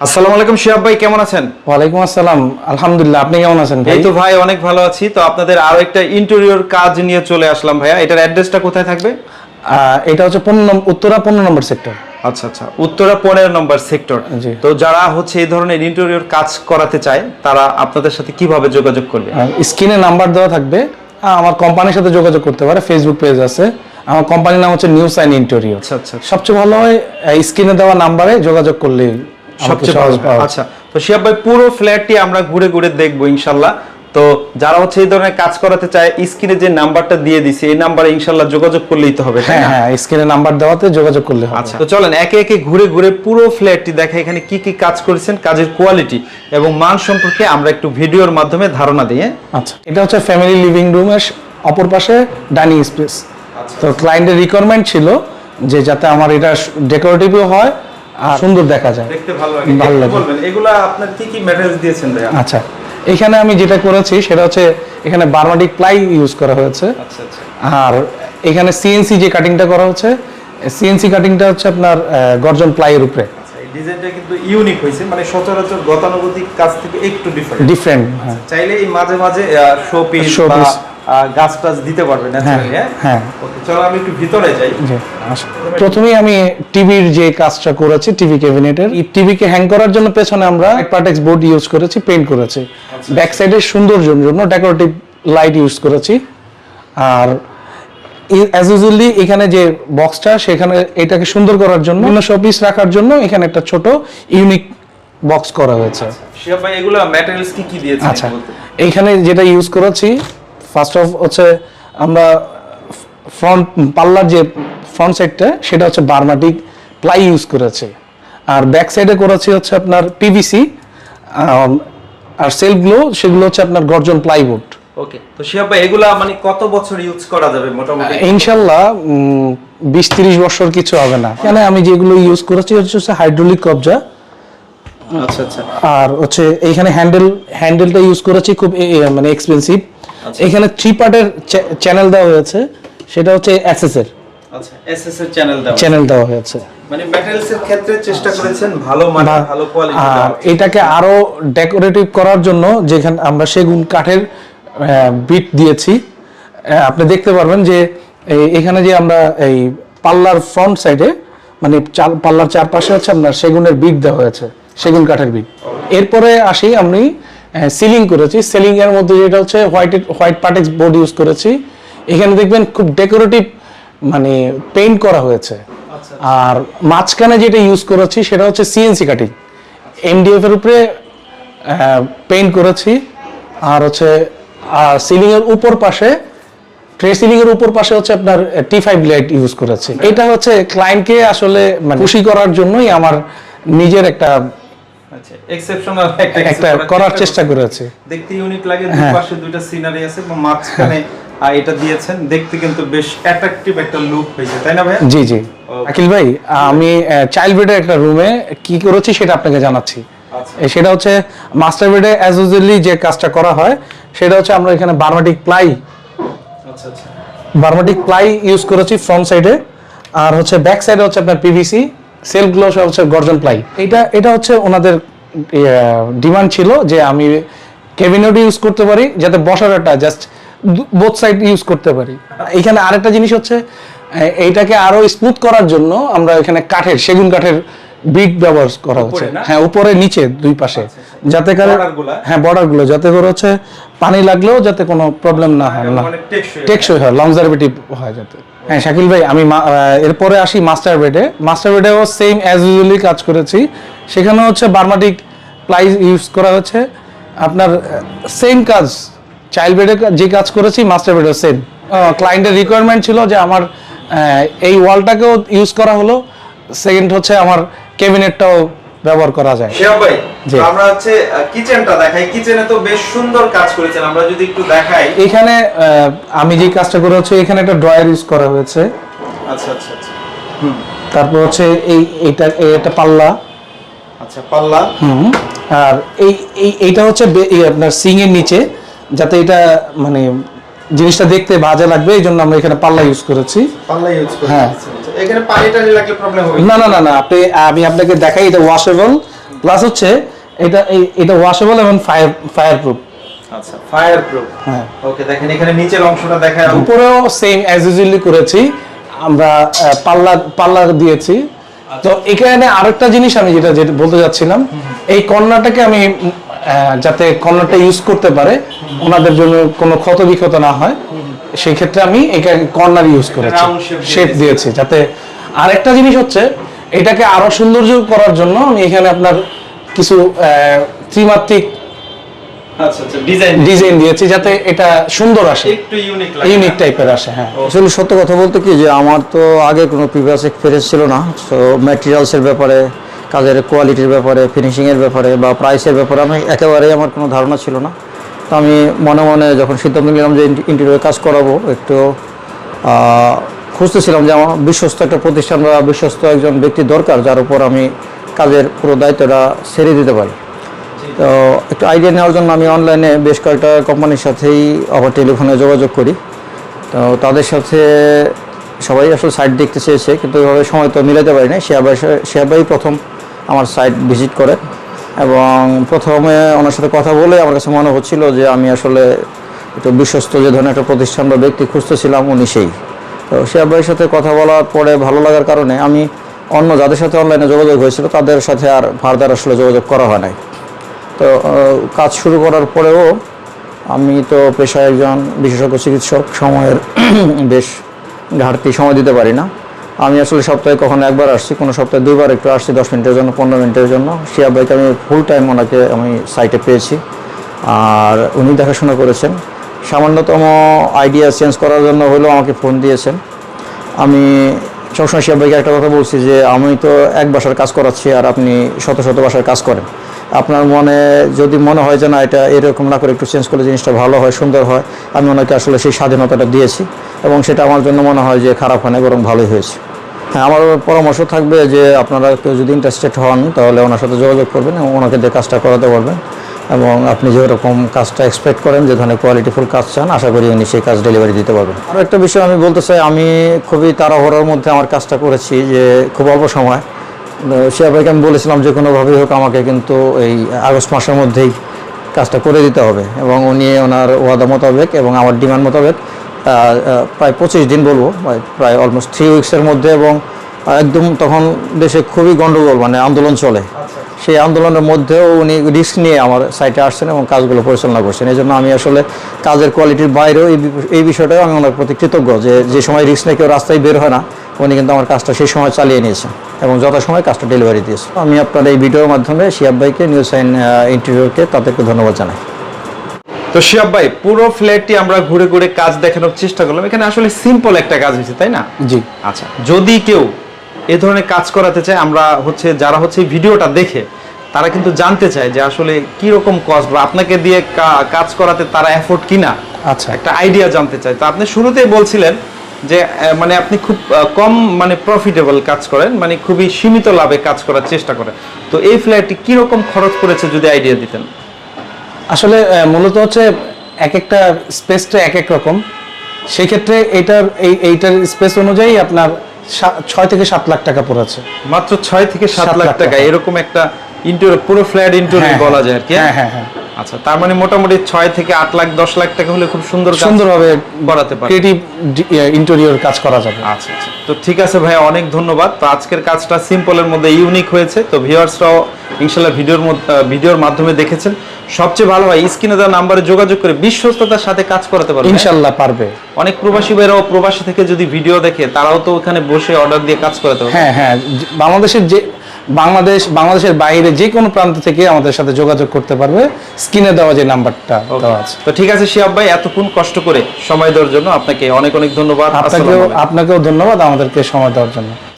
আসসালামু আলাইকুম শিহাব ভাই কেমন আছেন? ওয়ালাইকুম আসসালাম। আলহামদুলিল্লাহ আপনি কেমন আছেন ভাই? এই তো ভাই অনেক ভালো আছি। তো আপনাদের আরও একটা ইন্টেরিয়র কাজ নিয়ে চলে আসলাম ভাইয়া। এটার অ্যাড্রেসটা কোথায় থাকবে? এটা হচ্ছে পনেরো উত্তরা পনেরো নম্বর সেক্টর আচ্ছা আচ্ছা। উত্তরা পনেরো নম্বর সেক্টর জি। তো যারা হচ্ছে এই ধরনের ইন্টেরিয়র কাজ করাতে চায় তারা আপনাদের সাথে কীভাবে যোগাযোগ করবে? স্ক্রিনে নাম্বার দেওয়া থাকবে। আমার কোম্পানির সাথে যোগাযোগ করতে পারে ফেসবুক পেজ আছে। আমার কোম্পানির নাম হচ্ছে নিউ সাইন ইন্টেরিয়র আচ্ছা আচ্ছা। সবচেয়ে ভালো হয় স্ক্রিনে দেওয়া নাম্বারে যোগাযোগ করলে সবচেয়ে আচ্ছা তো ভাই পুরো ফ্ল্যাটটি আমরা ঘুরে ঘুরে দেখব ইনশাল্লাহ। তো যারা হচ্ছে এই ধরনের কাজ করাতে চায় স্ক্রিনে যে নাম্বারটা দিয়ে দিছি এই নাম্বারে যোগাযোগ করলেই তো হবে হ্যাঁ হ্যাঁ স্ক্রিনে নাম্বার দেওয়াতে যোগাযোগ করলে হবে। আচ্ছা তো চলেন একে একে ঘুরে ঘুরে পুরো ফ্ল্যাটটি দেখা এখানে কি কি কাজ করেছেন কাজের কোয়ালিটি এবং মান সম্পর্কে আমরা একটু ভিডিওর মাধ্যমে ধারণা দিয়ে আচ্ছা এটা হচ্ছে ফ্যামিলি লিভিং রুমের অপর পাশে ডাইনিং স্পেস তো ক্লায়েন্টের রিকোয়ারমেন্ট ছিল যে যাতে আমার এটা ডেকোরেটিভও হয় সুন্দর দেখা যায়। দেখতে ভালো লাগে। ভালো লাগে। বলবেন এগুলা আপনার কি কি ম্যাটেরিয়ালস দিয়েছেন ভাইয়া? আচ্ছা এখানে আমি যেটা করেছি সেটা হচ্ছে এখানে বার্মাটিক প্লাই ইউজ করা হয়েছে। আচ্ছা আচ্ছা। আর এখানে সিএনসি যে কাটিংটা করা হচ্ছে সিএনসি কাটিংটা হচ্ছে আপনার গর্জন প্লাইয়ের উপরে। আচ্ছা ডিজাইনটা কিন্তু ইউনিক হয়েছে মানে সচরাচর গতানুগতিক কাজ থেকে একটু ডিফারেন্ট ডিফারেন্ট হ্যাঁ। চাইলে এই মাঝে মাঝে শো পিস Show বা গাছ টাছ দিতে পারবেন হ্যাঁ হ্যাঁ। চলো আমি একটু ভিতরে যাই। প্রথমেই আমি টিভির যে কাজটা করেছি টিভি ক্যাবিনেটের এই টিভিকে হ্যাং করার জন্য পেছনে আমরা পার্টেক্স বোর্ড ইউজ করেছি পেইন্ট করেছি। ব্যাক সাইডের সৌন্দর্যের জন্য ডেকোরেটিভ লাইট ইউজ করেছি। আর অ্যাজ ইউজুয়ালি এখানে যে বক্সটা সেখানে এটাকে সুন্দর করার জন্য বিভিন্ন শোপিস রাখার জন্য এখানে একটা ছোট ইউনিক বক্স করা হয়েছে। এগুলো ম্যাটেরিয়ালস কি কি দিয়েছেন আচ্ছা বলতে? এইখানে যেটা ইউজ করেছি ফার্স্ট অফ হচ্ছে আমরা ফ্রন্ট পাল্লার যে ফ্রন্ট সাইডটা সেটা হচ্ছে বার্মাটিক প্লাই ইউজ করেছি। আর ব্যাক সাইডে করেছি হচ্ছে আপনার পিভিসি আর সেলগুলো সেগুলো হচ্ছে আপনার গর্জন প্লাইউড ওকে তো শিহাব এগুলা মানে কত বছর ইউজ করা যাবে মোটামুটি? বছর কিছু হবে না। এখানে আমি যেগুলো ইউজ করেছি হচ্ছে হাইড্রোলিক কবজা। আচ্ছা আচ্ছা। আর হচ্ছে এইখানে হ্যান্ডেল হ্যান্ডেলটা ইউজ করেছি খুব মানে এক্সপেন্সিভ এখানে থ্রি পার্টের চ্যানেল দেওয়া হয়েছে সেটা হচ্ছে এর। আচ্ছা এসএস এর চ্যানেল দাও চ্যানেল দেওয়া হয়েছে। মানে ম্যাটেরিয়ালস এর ক্ষেত্রে চেষ্টা করেছেন ভালো মানে ভালো কোয়ালিটি আর এটাকে আরও ডেকোরেটিভ করার জন্য যেখানে আমরা সেগুন কাঠের বিট দিয়েছি। আপনি দেখতে পারবেন যে এখানে যে আমরা এই পাল্লার ফ্রন্ট সাইডে মানে চার পাল্লার চারপাশে হচ্ছে আপনার সেগুনের বিট দেওয়া হয়েছে সেগুন কাঠের বিট এরপরে আসি আমি সিলিং করেছি। সিলিং এর মধ্যে যেটা হচ্ছে white white Partex board use করেছি। এখানে দেখবেন খুব ডেকোরেটিভ মানে পেইন্ট করা হয়েছে। আর মাঝখানে যেটা ইউজ করেছি সেটা হচ্ছে সিএনসি কাটিং এমডিএফ এর উপরে পেইন্ট করেছি। আর হচ্ছে আর সিলিং এর উপর পাশে ট্রে সিলিং এর উপর পাশে হচ্ছে আপনার টি ফাইভ লাইট ইউজ করেছি। এটা হচ্ছে ক্লায়েন্টকে আসলে মানে খুশি করার জন্যই আমার নিজের একটা আচ্ছা এক্সেপশনাল একটা করার চেষ্টা করেছি দেখতে ইউনিক লাগে দুই। পাশে দুইটা সিনারি আছে এবং মাঝখানে আহ, এটা দিয়েছেন। দেখতে কিন্তু বেশ অ্যাট্রাকটিভ একটা লুক হয়েছে তাই না ভাই জি জি। আকিল ভাই আমি চাইল্ড বেডের একটা রুমে কি করেছি সেটা আপনাকে জানাচ্ছি। আচ্ছা। সেটা হচ্ছে মাস্টার বেডে অ্যাজ ইউজুয়ালি যে কাজটা করা হয় সেটা হচ্ছে আমরা এখানে বার্মাটিক প্লাই আচ্ছা আচ্ছা। বার্মাটিক প্লাই ইউজ করেছি ফ্রন্ট সাইডে আর হচ্ছে ব্যাক সাইডে হচ্ছে আপনার পিভিসি সেলগুলো হচ্ছে গর্জন প্লাই এটা এটা হচ্ছে ওনাদের ডিমান্ড ছিল যে আমি কেবিনেট ইউজ করতে পারি, যাতে বসার একটা জাস্ট বোথ সাইড ইউজ করতে পারি। এখানে আরেকটা জিনিস হচ্ছে এইটাকে আরও স্মুথ করার জন্য আমরা এখানে কাঠের, সেগুন কাঠের বিট ব্যবহার করা হচ্ছে। হ্যাঁ উপরে নিচে দুই পাশে। যাতে করে হ্যাঁ বর্ডারগুলো। যাতে করে হচ্ছে পানি লাগলেও যাতে কোনো প্রবলেম না হয়। না টেকসই টেকসই হয় লংজারভেটিভ হয় যাতে। হ্যাঁ শাকিল ভাই আমি এরপরে আসি মাস্টার বেডে মাস্টার বেডেও সেম অ্যাজ ইউজুয়ালি কাজ করেছি। সেখানে হচ্ছে বার্মাটিক প্লাই ইউজ করা হচ্ছে। আপনার সেম কাজ চাইল্ড বেডে যে কাজ করেছি মাস্টার বেডেও সেম ক্লায়েন্টের রিকোয়ারমেন্ট ছিল যে আমার এই ওয়ালটাকেও ইউজ করা হলো। সেকেন্ড হচ্ছে আমার ক্যাবিনেটটাও ব্যবহার করা যায়। শিহাব ভাই। আমরা হচ্ছে কিচেনটা দেখাই। কিচেনে তো বেশ সুন্দর কাজ করেছেন। আমরা যদি একটু দেখাই। এখানে আমি যে কাজটা করেছি এখানে একটা ড্রয়ার ইউজ করা হয়েছে। আচ্ছা আচ্ছা আচ্ছা। তারপর হচ্ছে এই এইটা এই একটা পাল্লা। আচ্ছা পাল্লা। হুম। আর এই এই এইটা হচ্ছে আপনার সিং এর নিচে যাতে এটা মানে জিনিসটা দেখতে বাজে লাগবে এই জন্য আমরা এখানে পাল্লা ইউজ করেছি। পাল্লা ইউজ করে হ্যাঁ। আচ্ছা, আচ্ছা। এখানে পানি টানি লাগলে প্রবলেম হবে। না না না না আপনি আমি আপনাকে দেখাই এটা ওয়াশেবল প্লাস হচ্ছে এটা এটা ওয়াশেবল এবং ফায়ার ফায়ার প্রুফ আচ্ছা ফায়ার প্রুফ হ্যাঁ। ওকে দেখেন এখানে নিচের অংশটা দেখা উপরেও সেম অ্যাজ ইউজুয়ালি করেছি আমরা পাল্লা পাল্লা দিয়েছি। তো এখানে আরেকটা জিনিস আমি যেটা যেটা বলতে যাচ্ছিলাম এই কর্নারটাকে আমি আহ, যাতে কর্নারটা ইউজ করতে পারে ওনাদের জন্য কোনো ক্ষত বিক্ষত না হয় সেই ক্ষেত্রে আমি এখানে কর্নার ইউজ করেছি। শেপ দিয়েছি। যাতে আরেকটা জিনিস হচ্ছে এটাকে আরও সৌন্দর্য করার জন্য আমি এখানে আপনার কিছু আহ, ত্রিমাত্রিক আচ্ছা আচ্ছা ডিজাইন ডিজাইন দিয়েছি যাতে এটা সুন্দর আসে। ইউনিক ইউনিক টাইপের আসে হ্যাঁ। আসলে সত্য কথা বলতে কি যে আমার তো আগে কোনো প্রিভিয়াস এক্সপিরিয়েন্স ছিল না তো ম্যাটেরিয়ালসের ব্যাপারে কাজের কোয়ালিটির ব্যাপারে ফিনিশিংয়ের ব্যাপারে বা প্রাইসের ব্যাপারে আমি একেবারেই আমার কোনো ধারণা ছিল না। তো আমি মনে মনে যখন সিদ্ধান্ত নিলাম যে ইন্টেরিয়র কাজ করাবো, একটু খুঁজতেছিলাম যে আমার বিশ্বস্ত একটা প্রতিষ্ঠান বা বিশ্বস্ত একজন ব্যক্তি দরকার, যার উপর আমি কাজের পুরো দায়িত্বটা সেরে দিতে পারি। তো একটু আইডিয়া নেওয়ার জন্য আমি অনলাইনে বেশ কয়েকটা কোম্পানির সাথেই আবার টেলিফোনে যোগাযোগ করি। তো তাদের সাথে সবাই আসলে সাইট দেখতে চেয়েছে, কিন্তু ওইভাবে সময় তো মিলাতে পারি না শেয়াবাই শেয়াবাই প্রথম আমার সাইট ভিজিট করে। এবং প্রথমে ওনার সাথে কথা বলে আমার কাছে মনে হচ্ছিল যে আমি আসলে একটু বিশ্বস্ত যে ধরনের একটা প্রতিষ্ঠান বা ব্যক্তি খুঁজতেছিলাম, উনি সেই। তো শেয়াবাইয়ের সাথে কথা বলার পরে ভালো লাগার কারণে আমি অন্য যাদের সাথে অনলাইনে যোগাযোগ হয়েছিল, তাদের সাথে আর ফার্দার আসলে যোগাযোগ করা হয় নাই। তো কাজ শুরু করার পরেও আমি তো পেশায় একজন বিশেষজ্ঞ চিকিৎসক, সময়ের বেশ ঘাটতি সময় দিতে পারি না। আমি আসলে সপ্তাহে কখনো একবার আসছি, কোনো সপ্তাহে দুইবার, একটু আসছি দশ মিনিটের জন্য, পনেরো মিনিটের জন্য। শিয়া বাইকে আমি ফুল টাইম ওনাকে আমি সাইটে পেয়েছি। আর উনি দেখাশোনা করেছেন। সামান্যতম আইডিয়া চেঞ্জ করার জন্য হলেও আমাকে ফোন দিয়েছেন। আমি সবসময় শিয়া ভাইকে একটা কথা বলছি যে, আমি তো এক বাসার কাজ করাচ্ছি আর আপনি শত শত বাসার কাজ করেন। আপনার মনে যদি মনে হয় যে, না, এটা এরকম না করে একটু চেঞ্জ করলে জিনিসটা ভালো হয়, সুন্দর হয়, আমি ওনাকে আসলে সেই স্বাধীনতাটা দিয়েছি। এবং সেটা আমার জন্য মনে হয় যে, খারাপ হয় না, বরং ভালোই হয়েছে। হ্যাঁ আমার পরামর্শ থাকবে যে আপনারা কেউ যদি ইন্টারেস্টেড হন, তাহলে ওনার সাথে যোগাযোগ করবেন এবং ওনাকে দিয়ে কাজটা করাতে পারবেন এবং আপনি যে যেরকম কাজটা এক্সপেক্ট করেন, যে ধরনের কোয়ালিটিফুল কাজ চান, আশা করি উনি সেই কাজ ডেলিভারি দিতে পারবেন। আর একটা বিষয় আমি বলতে চাই, আমি খুবই তাড়াহুড়োর মধ্যে আমার কাজটা করেছি যে খুব অল্প সময়। সে ভাইকে আমি বলেছিলাম যে কোনোভাবেই হোক আমাকে কিন্তু এই আগস্ট মাসের মধ্যেই কাজটা করে দিতে হবে। এবং উনি ওনার ওয়াদা মোতাবেক এবং আমার ডিমান্ড মোতাবেক প্রায় পঁচিশ দিন বলব, প্রায়- অলমোস্ট থ্রি উইক্সের মধ্যে এবং একদম তখন দেশে খুবই গণ্ডগোল মানে আন্দোলন চলে। সেই আন্দোলনের মধ্যেও উনি রিস্ক নিয়ে আমার সাইটে আসছেন এবং কাজগুলো পরিচালনা করছেন। এই জন্য আমি আসলে কাজের কোয়ালিটির বাইরেও এই বিষয়টাও আমি ওনার প্রতি কৃতজ্ঞ যে যে সময় রিস্ক নিয়ে কেউ রাস্তায় বের হয় না, উনি কিন্তু আমার কাজটা সেই সময় চালিয়ে নিয়েছেন এবং যথাসময় কাজটা ডেলিভারি দিয়েছে আমি আপনার এই ভিডিওর মাধ্যমে শিয়াব ভাইকে নিউজ সাইন ইন্টারভিউকে তাদেরকে ধন্যবাদ জানাই। তো শিয়াব ভাই পুরো ফ্ল্যাটটি আমরা ঘুরে ঘুরে কাজ দেখানোর চেষ্টা করলাম। এখানে আসলে সিম্পল একটা কাজ হয়েছে তাই না? জি। আচ্ছা যদি কেউ এ ধরনের কাজ করাতে চায় আমরা হচ্ছে যারা হচ্ছে ভিডিওটা দেখে তারা কিন্তু জানতে চায় যে আসলে কি রকম কস্ট বা আপনাকে দিয়ে কাজ করাতে তারা এফোর্ড কিনা। আচ্ছা। একটা আইডিয়া জানতে চায়। তো আপনি শুরুতেই বলছিলেন যে মানে আপনি খুব কম মানে প্রফিটেবল কাজ করেন মানে খুবই সীমিত লাভে কাজ করার চেষ্টা করেন। তো এই ফ্ল্যাটটি কি রকম খরচ পড়েছে যদি আইডিয়া দিতেন? আসলে মূলত হচ্ছে এক একটা স্পেসটা এক এক রকম। সেই ক্ষেত্রে এইটার এই এইটার স্পেস অনুযায়ী আপনার ছয় থেকে সাত লাখ টাকা পড়েছে। মাত্র ছয় থেকে সাত লাখ টাকা। এরকম একটা ইন্টোরিয়র পুরো ফ্ল্যাট ইন্টোরিয়র হ্যাঁ, বলা যায় আর কি হ্যাঁ? হ্যাঁ হ্যাঁ আচ্ছা তার মানে মোটামুটি ছয় থেকে আট লাখ দশ লাখ টাকা হলে খুব সুন্দর সুন্দরভাবে করাতে পারে ক্রিয়েটিভ ইন্টেরিয়র কাজ করা যাবে। আচ্ছা আচ্ছা। তো ঠিক আছে ভাই অনেক ধন্যবাদ। তো আজকের কাজটা সিম্পলের মধ্যে ইউনিক হয়েছে। তো ভিউয়ার্সরাও ইনশাল্লাহ ভিডিওর ভিডিওর মাধ্যমে দেখেছেন। সবচেয়ে ভালো হয় স্ক্রিনে দেওয়া নাম্বারে যোগাযোগ করে বিশ্বস্ততার সাথে কাজ করাতে পারবে। ইনশাল্লাহ পারবে। অনেক প্রবাসী ভাইরাও প্রবাসী থেকে যদি ভিডিও দেখে তারাও তো ওখানে বসে অর্ডার দিয়ে কাজ করাতে পারবে। হ্যাঁ হ্যাঁ বাংলাদেশের যে বাংলাদেশ বাংলাদেশের বাইরে যে কোনো প্রান্ত থেকে আমাদের সাথে যোগাযোগ করতে পারবে। স্ক্রিনে দেওয়া যে নাম্বারটা দেওয়া আছে। তো ঠিক আছে শিয়াব ভাই এতক্ষণ কষ্ট করে সময় দেওয়ার জন্য আপনাকে অনেক অনেক ধন্যবাদ। আপনাকেও আপনাকেও ধন্যবাদ আমাদেরকে সময় দেওয়ার জন্য।